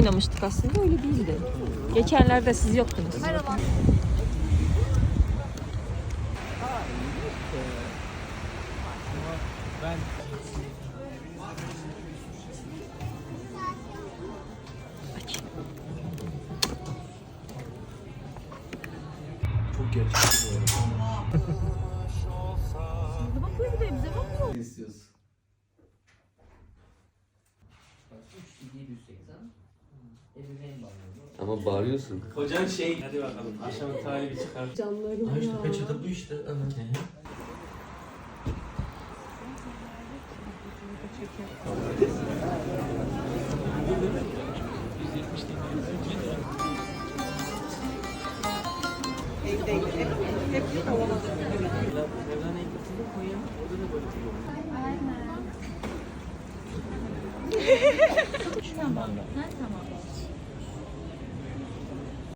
oynamıştık aslında öyle değildi. Geçenlerde siz yoktunuz. Çok gerçekçi Bakıyor bir de bize bakmıyor. istiyorsun. Ama bağırıyorsun. Hocan şey. Hadi bakalım. Akşam talibi çıkar. Canlarım Ha işte peçete bu işte. Ana. 卵。何卵？